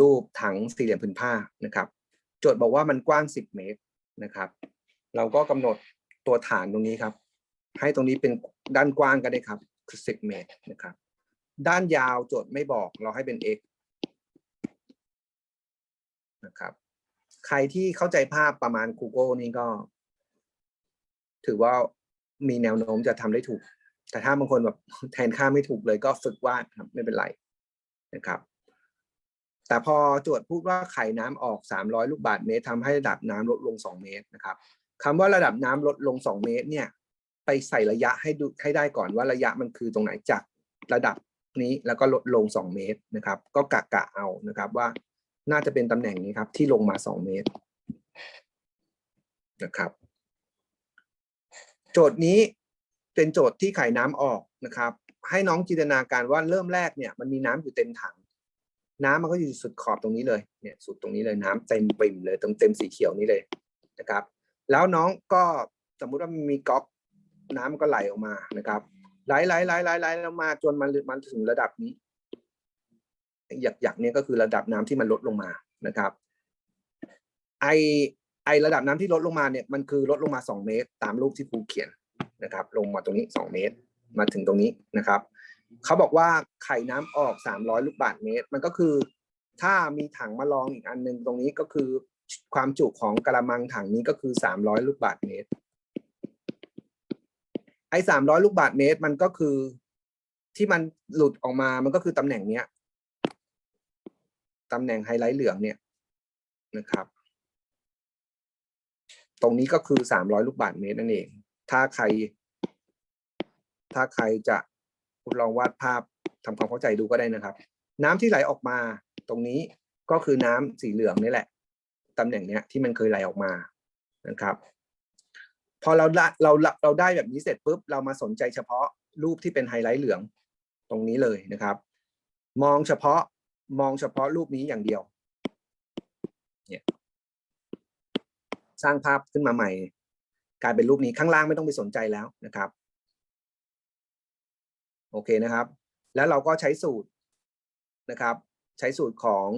รูปถังสี่เหลี่ยมผืนผ้านะครับ โจทย์บอกว่ามันกว้าง 10 เมตรนะครับ เราก็กำหนดตัวฐานตรงนี้ครับ ให้ตรงนี้เป็นด้านกว้างก็ได้ครับคือ10 เมตรนะครับ ด้านยาวโจทย์ไม่บอกเราให้เป็น x นะครับ ใครที่เข้าใจภาพประมาณ Google นี่ก็ ถือว่ามีแนวโน้มจะทำได้ถูก แต่ถ้าบางคนแบบแทนค่าไม่ถูกเลยก็ฝึกวาดครับไม่เป็นไรนะครับ แต่พอโจทย์พูดว่าไขน้ำออก 300 ลูกบาศก์เมตรทำให้ระดับน้ำลดลง 2 เมตรนะครับคำว่าระดับน้ำลดลง 2 เมตรเนี่ยไปใส่ระยะให้ดูให้ได้ก่อนว่าระยะมันคือตรงไหนจากระดับนี้แล้วก็ลดลง 2 เมตรนะครับ ก็กะกะเอานะครับว่าน่าจะเป็นตำแหน่งนี้ครับ ที่ลงมา 2 เมตรนะครับ โจทย์นี้เป็นโจทย์ที่ไขน้ำออกนะครับ ให้น้องจินตนาการว่าเริ่มแรกเนี่ยมันมีน้ำอยู่เต็มถัง น้ำมันก็อยู่สุดขอบตรงนี้เลยเนี่ยสุดตรงนี้เลยน้ำเต็มปิ่มเลยตรงเต็มสีเขียวนี้เลยนะครับ แล้วน้องก็สมมุติว่ามีก๊อกน้ำก็ไหลออกมานะครับไหลไหลไหลไหลไหลลงมาจนมันมันถึงระดับนี้หยักหยักๆเนี่ยก็คือระดับน้ำที่มันลดลงมานะครับ ไอไอระดับน้ำที่ลดลงมาเนี่ยมันคือลดลงมา 2 เมตร ตามรูปที่ครูเขียนนะครับ ลงมาตรงนี้ 2 เมตร มาถึงตรงนี้นะครับ เขาบอกว่าไข่น้ำออก300ลูกบาศก์เมตร มันก็คือ ถ้ามีถังมาลองอีกอันหนึ่งตรงนี้ก็คือความจุของกระมังถังนี้ก็คือ300ลูกบาศก์เมตร ไอ้300ลูกบาศก์เมตรมันก็คือที่มันหลุดออกมา มันก็คือตำแหน่งเนี้ยตำแหน่งไฮไลท์เหลืองเนี่ยนะครับ ตรงนี้ก็คือ300ลูกบาศก์เมตรนั่นเอง ถ้าใคร ถ้าใครจะ คุณลองวาดภาพทำความเข้าใจดูก็ได้นะครับ น้ำที่ไหลออกมาตรงนี้ก็คือน้ำสีเหลืองนี่แหละตำแหน่งเนี้ยที่มันเคยไหลออกมานะครับ พอเราละเราเราเราได้แบบนี้เสร็จปุ๊บเรามาสนใจเฉพาะรูปที่เป็นไฮไลท์เหลืองตรงนี้เลยนะครับ มองเฉพาะมองเฉพาะรูปนี้อย่างเดียวเนี่ยสร้างภาพขึ้นมาใหม่ กลายเป็นรูปนี้ข้างล่างไม่ต้องไปสนใจแล้วนะครับ โอเคนะครับ แล้วเราก็ใช้สูตรนะครับ ใช้สูตรของ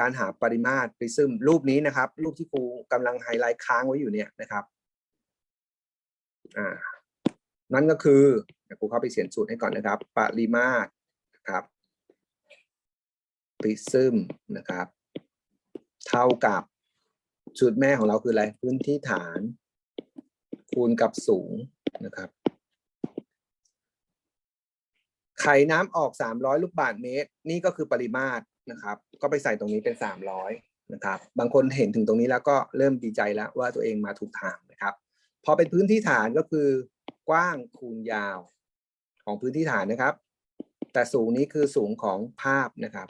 การหาปริมาตรปริซึมรูปนี้นะครับ รูปที่ครูกำลังไฮไลท์ค้างไว้อยู่เนี่ยนะครับอ่านั่นก็คือครูเข้าไปเขียนสูตรให้ก่อนนะครับ ปริมาตรนะครับปริซึมนะครับ เท่ากับสูตรแม่ของเราคืออะไรพื้นที่ฐาน คูณกับสูงนะครับ ไขน้ำออก 300 ลูกบาศก์เมตร นี่ก็คือปริมาตรนะครับ ก็ไปใส่ตรงนี้เป็น 300 นะครับ บางคนเห็นถึงตรงนี้แล้วก็เริ่มดีใจแล้วว่าตัวเองมาถูกทางนะครับ พอเป็นพื้นที่ฐานก็คือกว้างคูณยาวของพื้นที่ฐานนะครับ แต่สูงนี้คือสูงของภาพนะครับ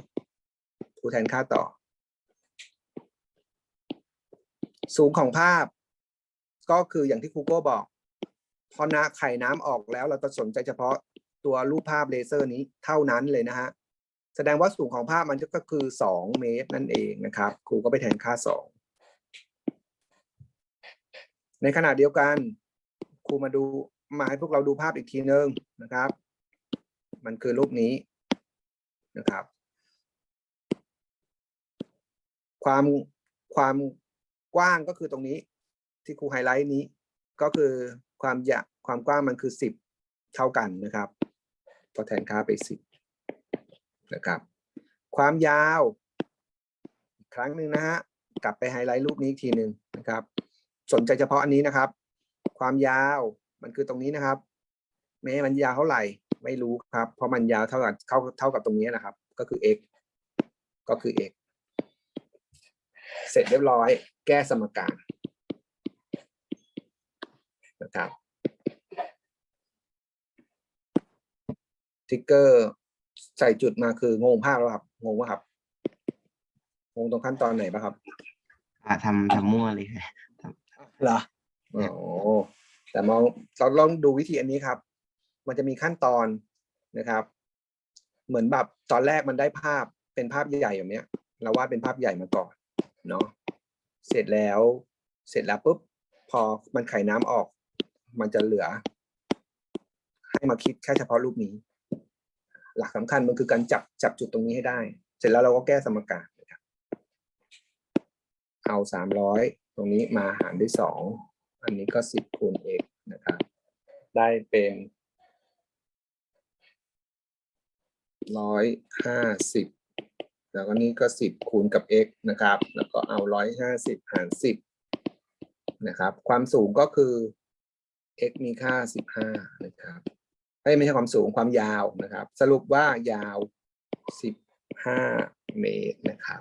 ผู้แทนค่าต่อ สูงของภาพ ก็คืออย่างที่ครูโก้บอกพอนาไข่น้ำออกแล้วเราจะสนใจเฉพาะ ตัวรูปภาพเลเซอร์นี้เท่านั้นเลยนะฮะแสดงว่าสูงของภาพมันก็คือสองเมตรนั่นเองนะครับ ครูก็ไปแทนค่าสองในขณะเดียวกันครูมาดูมาให้พวกเราดูภาพอีกทีนึงนะครับ มันคือรูปนี้นะครับ ความความกว้างก็คือตรงนี้ ที่ครูไฮไลท์นี้ก็คือความยาวความกว้างมันคือสิบเท่ากันนะครับ ก็แทนค่าไปสิบนะครับ ความยาว อีกครั้งหนึ่งนะฮะกลับไปไฮไลท์รูปนี้อีกทีหนึ่งนะครับ สนใจเฉพาะอันนี้นะครับ ความยาวมันคือตรงนี้นะครับแม้มันยาวเท่าไหร่ไม่รู้ครับ เพราะมันยาวเท่ากับเท่าเท่ากับตรงนี้นะครับ ก็คือ x ก็คือ x เสร็จเรียบร้อย แก้สมการนะครับ ทิกเกอร์ ใส่จุดมาคืองงภาพแล้วครับงงว่าครับงงตรงขั้นตอนไหนปะครับอ่าทำทำมั่วเลยครับเหรออ๋อแต่มองเราลองดูวิธีอันนี้ครับ มันจะมีขั้นตอนนะครับ เหมือนแบบตอนแรกมันได้ภาพเป็นภาพใหญ่แบบเนี้ย เราวาดเป็นภาพใหญ่มาก่อนเนาะเสร็จแล้วเสร็จแล้วปุ๊บพอมันไขน้ำออก มันจะเหลือ ให้มาคิดแค่เฉพาะรูปนี้ หลักสำคัญมันคือการจับจับจุดตรงนี้ให้ได้ เสร็จแล้วเราก็แก้สมการนะครับเอาสามร้อยตรงนี้มาหารด้วยสองอันนี้ก็สิบคูณ x นะครับ ได้เป็นร้อยห้าสิบแล้วก็นี่ก็สิบคูณกับ x นะครับ แล้วก็เอาร้อยห้าสิบหารสิบนะครับ ความสูงก็คือ x มีค่าสิบห้านะครับ ไม่ใช่ความสูงความยาวนะครับ สรุปว่ายาวสิบห้าเมตรนะครับ